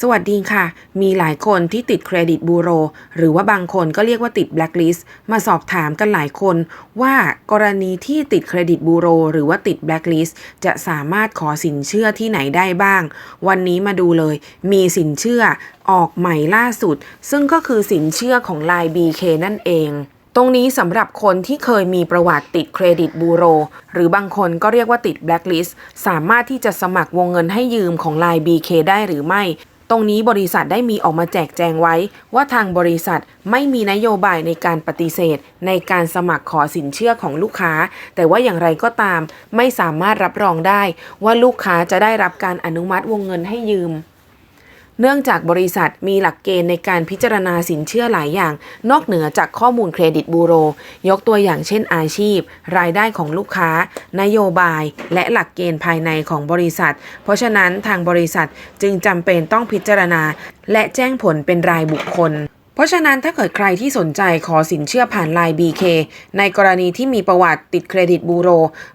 สวัสดีค่ะ มีหลายคนที่ติดเครดิตบูโร หรือว่าบางคนก็เรียกว่าติดแบล็คลิสต์มาสอบถามกันหลายคน ว่ากรณีที่ติดเครดิตบูโร หรือว่าติดแบล็คลิสต์จะสามารถขอสินเชื่อที่ไหนได้บ้าง วันนี้มาดูเลย มีสินเชื่อออกใหม่ล่าสุด ซึ่งก็คือสินเชื่อของ Line BK นั่นเองตรงนี้สำหรับคนที่เคยมีประวัติติดเครดิตบูโร หรือบางคนก็เรียกว่าติดแบล็คลิสต์สามารถที่จะสมัครวงเงินให้ยืมของ Line BK ได้หรือไม่ รงนี้บริษัทได้มีออกมาแจกแจงไว้ ว่าทางบริษัทไม่มีนโยบายในการปฏิเสธ ในการสมัครขอสินเชื่อของลูกค้า แต่ว่าอย่างไรก็ตาม ไม่สามารถรับรองได้ ว่าลูกค้าจะได้รับการอนุมัติวงเงินให้ยืม เนื่องจากบริษัทมีหลักเกณฑ์ในการพิจารณาสินเชื่อหลายอย่าง นอกเหนือจากข้อมูลเครดิตบูโร ยกตัวอย่างเช่นอาชีพ รายได้ของลูกค้า นโยบาย และหลักเกณฑ์ภายในของบริษัท เพราะฉะนั้นทางบริษัทจึงจำเป็นต้องพิจารณา และแจ้งผลเป็นรายบุคคล เพราะฉะนั้นถ้าเกิดใครที่สนใจขอสินเชื่อผ่านไลน์ BK ในกรณีที่มีประวัติติดเครดิตบูโร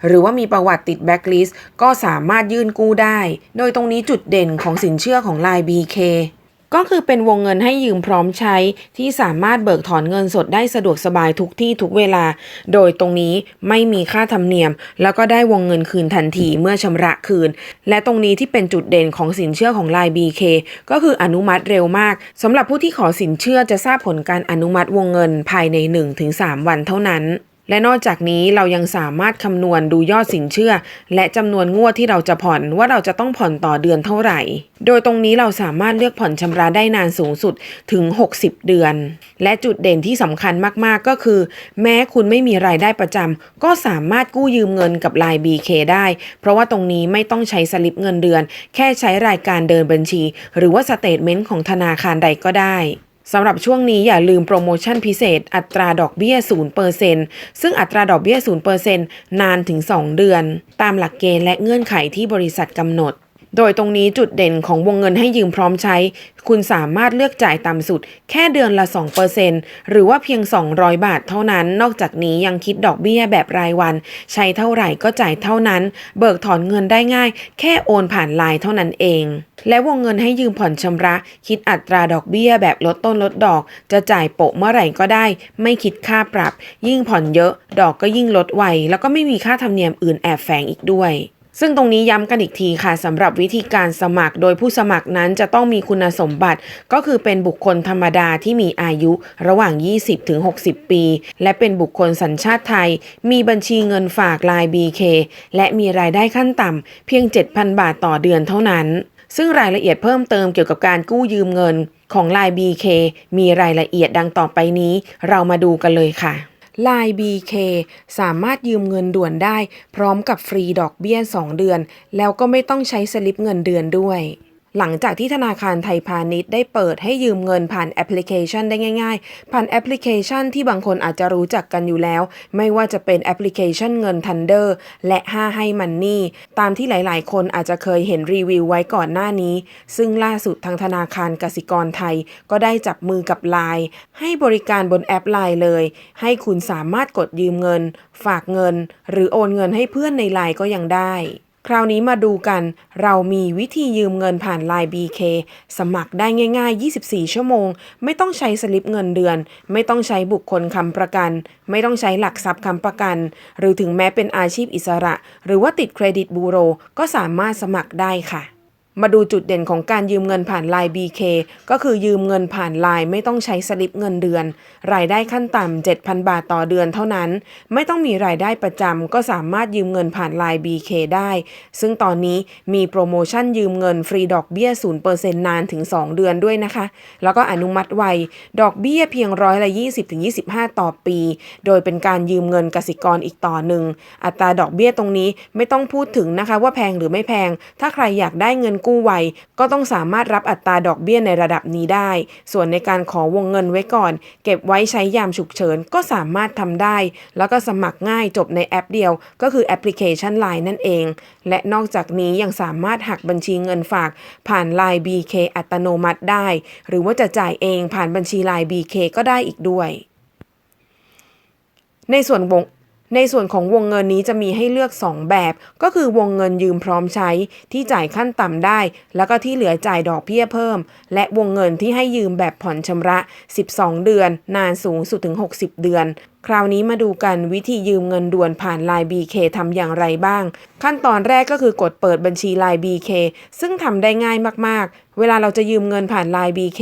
หรือว่ามีประวัติติดแบ็กลิสต์ก็สามารถยื่นกู้ได้ โดยตรงนี้จุดเด่นของสินเชื่อของไลน์ BK ก็คือเป็นวงเงินให้ยืมพร้อมใช้ที่สามารถเบิกถอนเงินสดได้สะดวกสบายทุกที่ทุกเวลา โดยตรงนี้ไม่มีค่าธรรมเนียม แล้วก็ได้วงเงินคืนทันทีเมื่อชำระคืน และตรงนี้ที่เป็นจุดเด่นของสินเชื่อของ Line BK ก็คืออนุมัติเร็วมากสำหรับผู้ที่ขอสินเชื่อจะทราบผลการอนุมัติวงเงินภายใน 1-3 วันเท่านั้น และนอกจากนี้เรายังสามารถคำนวณดูยอดสินเชื่อ และจำนวนงวดที่เราจะผ่อนว่าเราจะต้องผ่อนต่อเดือนเท่าไหร่ โดยตรงนี้เราสามารถเลือกผ่อนชำระได้นานสูงสุดถึง 60 เดือน และจุดเด่นที่สำคัญมาก ๆ ก็คือ แม้คุณไม่มีรายได้ประจำก็สามารถกู้ยืมเงินกับ Line BK ได้ เพราะว่าตรงนี้ไม่ต้องใช้สลิปเงินเดือน แค่ใช้รายการเดินบัญชี หรือว่าสเตทเมนต์ของธนาคารใดก็ได้ สำหรับช่วงนี้อย่าลืมโปรโมชั่นพิเศษ อัตราดอกเบี้ย 0%ซึ่งอัตราดอกเบี้ย 0%นานถึง 2 เดือน ตามหลักเกณฑ์และเงื่อนไขที่บริษัทกำหนด โดยตรงนี้จุดเด่นของวงเงินให้ยืมพร้อมใช้ คุณสามารถเลือกจ่ายต่ำสุด แค่เดือนละ 2%หรือว่าเพียง 200 บาทเท่านั้น นอกจากนี้ยังคิดดอกเบี้ยแบบรายวัน ใช้เท่าไหร่ก็จ่ายเท่านั้น เบิกถอนเงินได้ง่าย แค่โอนผ่านไลน์เท่านั้นเอง และวงเงินให้ยืมผ่อนชำระ คิดอัตราดอกเบี้ยแบบลดต้นลดดอก จะจ่ายโปะเมื่อไหร่ก็ได้ ไม่คิดค่าปรับ ยิ่งผ่อนเยอะ ดอกก็ยิ่งลดไวแล้วก็ไม่มีค่าธรรมเนียมอื่นแอบแฝงอีกด้วย ซึ่งตรงนี้ย้ำกันอีกทีค่ะสำหรับวิธีการสมัคร โดยผู้สมัครนั้นจะต้องมีคุณสมบัติ ก็คือเป็นบุคคลธรรมดาที่มีอายุระหว่าง 20ถึง60 ปี และเป็นบุคคลสัญชาติไทย มีบัญชีเงินฝาก Line BK และมีรายได้ขั้นต่ำเพียง 7,000 บาทต่อเดือนเท่านั้น ซึ่งรายละเอียดเพิ่มเติมเกี่ยวกับการกู้ยืมเงินของ Line BK มีรายละเอียดดังต่อไปนี้ เรามาดูกันเลยค่ะ Line BK สามารถยืมเงินด่วนได้ พร้อมกับฟรีดอกเบี้ย 2 เดือน แล้วก็ไม่ต้องใช้สลิปเงินเดือนด้วย หลังจากที่ธนาคารไทยพาณิชย์ได้เปิดให้ยืมเงินผ่านแอปพลิเคชันได้ง่าย ๆ ผ่านแอปพลิเคชันที่บางคนอาจจะรู้จักกันอยู่แล้ว ไม่ว่าจะเป็นแอปพลิเคชันเงิน Thunder และ 5 ให้มันนี่ตามที่หลายๆ คนอาจจะเคยเห็นรีวิวไว้ก่อนหน้านี้ ซึ่งล่าสุดทางธนาคารกสิกรไทย ก็ได้จับมือกับ Line ให้บริการบนแอป Line เลย ให้คุณสามารถกดยืมเงิน ฝากเงิน หรือโอนเงินให้เพื่อนใน Line ก็ยังได้ คราวนี้มาดูกัน เรามีวิธียืมเงินผ่าน Line BK สมัครได้ง่าย ๆ 24 ชั่วโมง ไม่ต้องใช้สลิปเงินเดือน ไม่ต้องใช้บุคคลค้ำประกัน ไม่ต้องใช้หลักทรัพย์ค้ำประกัน หรือถึงแม้เป็นอาชีพอิสระ หรือว่าติดเครดิตบูโร ก็สามารถสมัครได้ค่ะ มาดูจุดเด่นของการยืมเงินผ่าน Line BK ก็คือยืมเงินผ่าน Line ไม่ต้องใช้สลิปเงินเดือน รายได้ขั้นต่ำ 7,000 บาทต่อเดือนเท่านั้น ไม่ต้องมีรายได้ประจำก็สามารถยืมเงินผ่าน Line BK ได้ ซึ่งตอนนี้มีโปรโมชั่นยืมเงินฟรีดอกเบี้ย 0%นานถึง 2 เดือนด้วยนะคะ แล้วก็อนุมัติไว ดอกเบี้ยเพียงร้อยละ 20-25 ต่อปี โดยเป็นการยืมเงินกสิกรอีกต่อหนึ่ง อัตราดอกเบี้ยตรงนี้ไม่ต้องพูดถึงนะคะว่าแพงหรือไม่แพง ถ้าใครอยากได้เงินกู้ไวก็ต้องสามารถรับอัตราดอกเบี้ยในระดับนี้ได้ ส่วนในการขอวงเงินไว้ก่อน เก็บไว้ใช้ยามฉุกเฉินก็สามารถทำได้ แล้วก็สมัครง่ายจบในแอปเดียว ก็คือแอปพลิเคชัน Line นั่นเอง และนอกจากนี้ยังสามารถหักบัญชีเงินฝาก ผ่าน Line BK อัตโนมัติได้ หรือว่าจะจ่ายเองผ่านบัญชี Line BK ก็ได้อีกด้วย ในส่วนวง ในส่วนของวงเงินนี้จะมีให้เลือก 2 แบบ ก็คือวงเงินยืมพร้อมใช้ที่จ่ายขั้นต่ำได้ แล้วก็ที่เหลือจ่ายดอกเบี้ยเพิ่ม และวงเงินที่ให้ยืมแบบผ่อนชำระ 12 เดือน นานสูงสุดถึง 60 เดือน คราวนี้มาดูกันวิธียืมเงินด่วนผ่าน Line BK ทำอย่างไรบ้าง ขั้นตอนแรกก็คือกดเปิดบัญชี Line BK ซึ่งทำได้ง่ายมากๆ เวลาเราจะยืมเงินผ่าน Line BK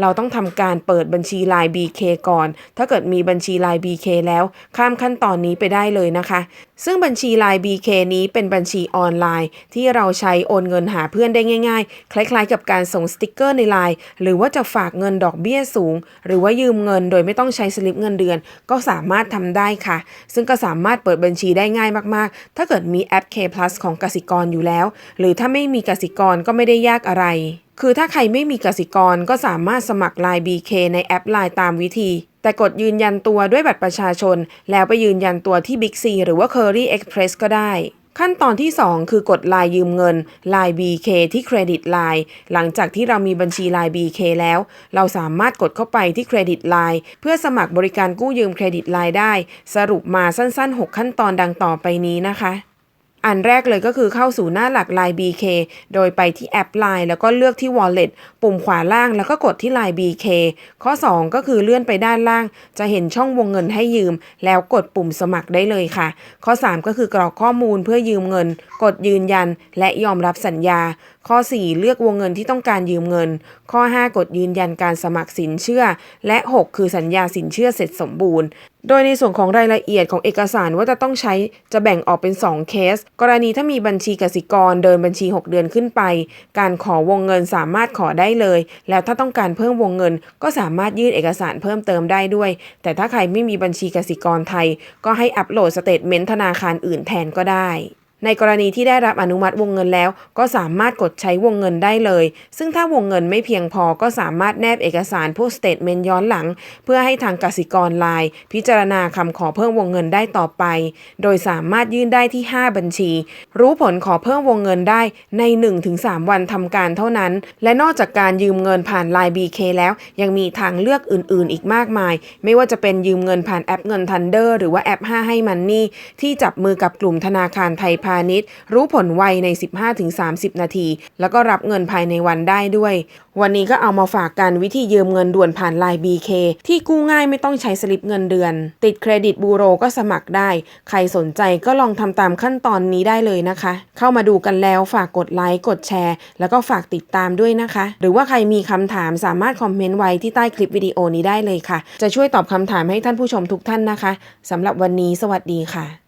เราต้องทำการเปิดบัญชี Line BK ก่อน ถ้าเกิดมีบัญชี Line BK แล้วข้ามขั้นตอนนี้ไปได้เลยนะคะ ซึ่งบัญชี Line BK นี้เป็นบัญชีออนไลน์ ที่เราใช้โอนเงินหาเพื่อนได้ง่าย ๆ คล้ายๆ กับการส่งสติกเกอร์ใน Line หรือว่าจะฝากเงินดอกเบี้ยสูง หรือว่ายืมเงินโดยไม่ต้องใช้สลิปเงินเดือน ก็สามารถทำได้ค่ะ ซึ่งก็สามารถเปิดบัญชีได้ง่ายมากๆ ถ้าเกิดมีแอป K Plus ของกสิกรอยู่แล้ว หรือถ้าไม่มีกสิกรก็ไม่ได้ยากอะไรคือถ้าใครไม่มีกสิกรก็สามารถสมัคร Line BK ในแอป Line ตามวิธีแต่กดยืนยันตัวด้วยบัตรประชาชน แล้วไปยืนยันตัวที่ Big C หรือว่า Curry Express ก็ได้ ขั้นตอนที่ 2 คือกด Line ยืมเงิน Line BK ที่เครดิต Line หลังจากที่เรามีบัญชี Line BK แล้ว เราสามารถกดเข้าไปที่เครดิต Line เพื่อสมัครบริการกู้ยืมเครดิต Line ได้ สรุปมาสั้นๆ 6 ขั้นตอนดังต่อไปนี้นะคะ อันแรกเลยก็คือเข้าสู่หน้าหลัก Line BK โดยไปที่แอป Line แล้วก็เลือกที่ Wallet ปุ่มขวาล่างแล้วก็กดที่ Line BK ข้อ 2 ก็คือเลื่อนไปด้านล่าง จะเห็นช่องวงเงินให้ยืม แล้วกดปุ่มสมัครได้เลยค่ะ ข้อ 3 ก็คือกรอกข้อมูลเพื่อยืมเงิน กดยืนยัน และยอมรับสัญญาข้อ 4 เลือกวงเงินที่ต้องการยืมเงิน ข้อ 5 กดยืนยันการสมัครสินเชื่อ และ 6 คือสัญญาสินเชื่อเสร็จสมบูรณ์ โดยในส่วนของรายละเอียดของเอกสารว่าจะต้องใช้จะแบ่งออกเป็น 2 เคส กรณีถ้ามีบัญชีกสิกรเดินบัญชี 6 เดือนขึ้นไป การขอวงเงินสามารถขอได้เลย แล้วถ้าต้องการเพิ่มวงเงิน ก็สามารถยื่นเอกสารเพิ่มเติมได้ด้วย แต่ถ้าใครไม่มีบัญชีกสิกรไทย ก็ให้อัปโหลดสเตทเมนต์ธนาคารอื่นแทนก็ได้ ในกรณีที่ได้รับอนุมัติวงเงินแล้ว ก็สามารถกดใช้วงเงินได้เลย ซึ่งถ้าวงเงินไม่เพียงพอก็สามารถแนบเอกสารพวกสเตทเมนต์ย้อนหลัง เพื่อให้ทางกสิกรไลน์พิจารณาคำขอเพิ่มวงเงินได้ต่อไป โดยสามารถยื่นได้ที่ 5 บัญชี รู้ผลขอเพิ่มวงเงินได้ใน 1-3 วันทำการเท่านั้น และนอกจากการยืมเงินผ่าน Line BK แล้ว ยังมีทางเลือกอื่น ๆ อีกมากมาย ไม่ว่าจะเป็นยืมเงินผ่านแอปเงินทันเดอร์หรือว่าแอป5ให้มันนี่ที่จับมือกับกลุ่มธนาคารไทยพาณิชย์ รู้ผลไวใน 15-30 นาที แล้วก็รับเงินภายในวันได้ด้วย วันนี้ก็เอามาฝากกันวิธียืมเงินด่วนผ่าน Line BK ที่กู้ง่ายไม่ต้องใช้สลิปเงินเดือน ติดเครดิตบูโรก็สมัครได้ ใครสนใจก็ลองทำตามขั้นตอนนี้ได้เลยนะคะ เข้ามาดูกันแล้วฝากกดไลค์กดแชร์ แล้วก็ฝากติดตามด้วยนะคะ หรือว่าใครมีคำถามสามารถคอมเมนต์ไว้ที่ใต้คลิปวิดีโอนี้ได้เลยค่ะ จะช่วยตอบคำถามให้ท่านผู้ชมทุกท่านนะคะสำหรับวันนี้สวัสดีค่ะ